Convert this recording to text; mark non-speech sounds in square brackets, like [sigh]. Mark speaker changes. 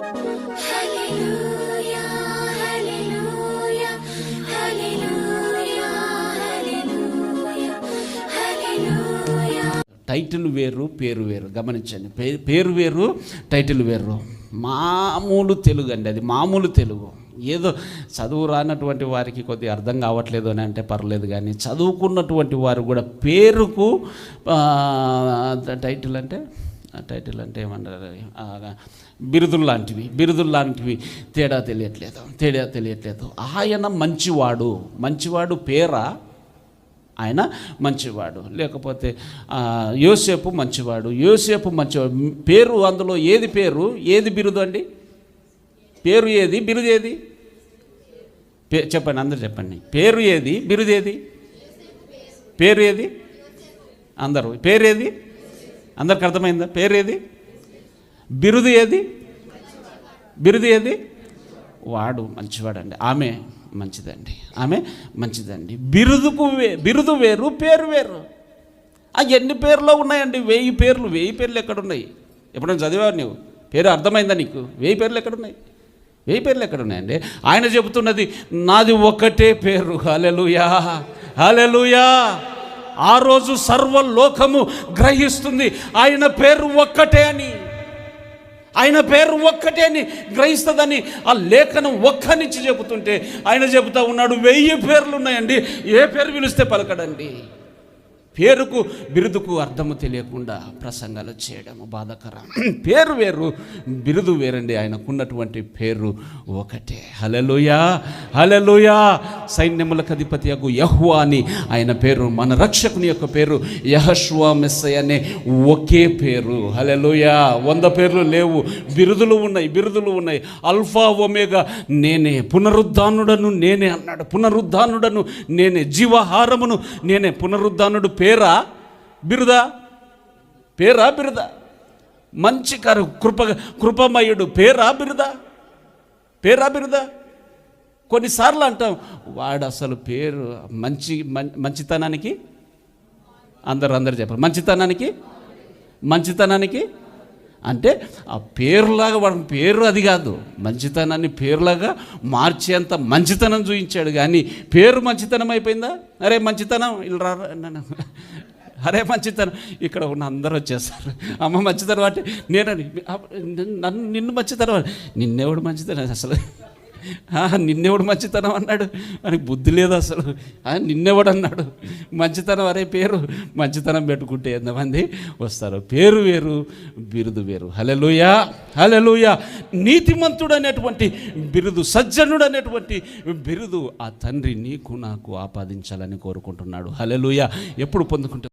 Speaker 1: Title వేరు పేరు వేరు. గమనించండి. పేరు పేరు వేరు టైటిల్ వేరు. మామూలు తెలుగు అండి అది. మామూలు తెలుగు. ఏదో చదువు రానటువంటి వారికి కొద్దిగా అర్థం కావట్లేదు అని అంటే పర్లేదు కానీ చదువుకున్నటువంటి వారు కూడా పేరుకు టైటిల్ అంటే టైటిల్ అంటే ఏమంటారు? బిరుదులు లాంటివి బిరుదులు లాంటివి తేడా తెలియట్లేదు తేడా తెలియట్లేదు. ఆయన మంచివాడు మంచివాడు పేరా? ఆయన మంచివాడు. లేకపోతే యోసేపు మంచివాడు యోసేపు మంచివాడు. పేరు అందులో ఏది పేరు? ఏది బిరుదు అండి? పేరు ఏది? బిరుదు ఏది? పే చెప్పండి అందరు చెప్పండి. పేరు ఏది? బిరుదేది పేరు ఏది? అందరూ. పేరు ఏది? అందరికి అర్థమైందా? పేరు ఏది బిరుదు ఏది? బిరుదు ఏది? వాడు మంచివాడండి. ఆమె మంచిదండి. ఆమె మంచిదండి. బిరుదుకు వే బిరుదు వేరు పేరు వేరు. ఎన్ని పేర్లు ఉన్నాయండి? వెయ్యి పేర్లు. వెయ్యి పేర్లు ఎక్కడున్నాయి? ఎప్పుడైనా చదివావు నువ్వు పేరు అర్థమైందా నీకు? వెయ్యి పేర్లు ఎక్కడున్నాయి? వెయ్యి పేర్లు ఎక్కడున్నాయండి? ఆయన చెబుతున్నది నాది ఒక్కటే పేరు. హలెలుయా హలెలుయా ఆ రోజు సర్వలోకము గ్రహిస్తుంది. ఆయన పేరు ఒక్కటే అని. ఆయన పేరు ఒక్కటే అని గ్రహిస్తుందని ఆ లేఖనం ఒక్క నుంచి చెబుతుంటే ఆయన చెబుతా ఉన్నాడు వెయ్యి పేర్లు ఉన్నాయండి. ఏ పేరు పిలిస్తే పలకడండి. పేరుకు బిరుదుకు అర్థము తెలియకుండా ప్రసంగాలు చేయడము బాధాకరం. [clears throat] పేరు వేరు బిరుదు వేరండి. ఆయనకున్నటువంటి పేరు ఒకటే. హలలుయా హలలుయా సైన్యములకు అధిపతి అగు యహ్వా అని ఆయన పేరు మన రక్షకుని యొక్క పేరు యహశ్వా మెస్సై అనే ఒకే పేరు. హలలుయా వంద పేర్లు లేవు. బిరుదులు ఉన్నాయి బిరుదులు ఉన్నాయి. Alpha omega. నేనే పునరుద్ధానుడను నేనే అన్నాడు. పునరుద్ధానుడను నేనే జీవహారమును నేనే పునరుద్ధానుడు పేరు పేరా? బిరుదా? పేరా బిరుదా? మంచి కరు కృప కృపమయుడు పేరా బిరుదా? పేరా బిరుదా? కొన్నిసార్లు అంటాం వాడు అసలు పేరు మంచి మం- మంచితనానికి? అందరు అందరు చెప్పారు. మంచితనానికి? మంచితనానికి? అంటే ఆ పేరులాగా వాడి పేరు అది కాదు. మంచితనాన్ని పేరులాగా మార్చేంత మంచితనం చూపించాడు కానీ పేరు మంచితనం అయిపోయిందా? అరే మంచితనం ఇలా రా నన్ను అరే మంచితనం. ఇక్కడ ఉన్న అందరూ వచ్చేస్తారు. అమ్మ మంచితనం అంటే నేను నన్ను నిన్ను మంచితనం నిన్నెవడు మంచితనం అసలు? నిన్నెవడు మంచితనం అన్నాడు? అని బుద్ధి లేదు అసలు. ఆ, నిన్నెవడు అన్నాడు? మంచితనం అరే పేరు. మంచితనం పెట్టుకుంటే ఎంతమంది వస్తారు? పేరు వేరు బిరుదు వేరు. హలెలుయా హలెలుయా నీతిమంతుడు అనేటువంటి బిరుదు సజ్జనుడు అనేటువంటి బిరుదు ఆ తండ్రి నీకు నాకు ఆపాదించాలని కోరుకుంటున్నాడు. హలెలుయా ఎప్పుడు పొందుకుంటే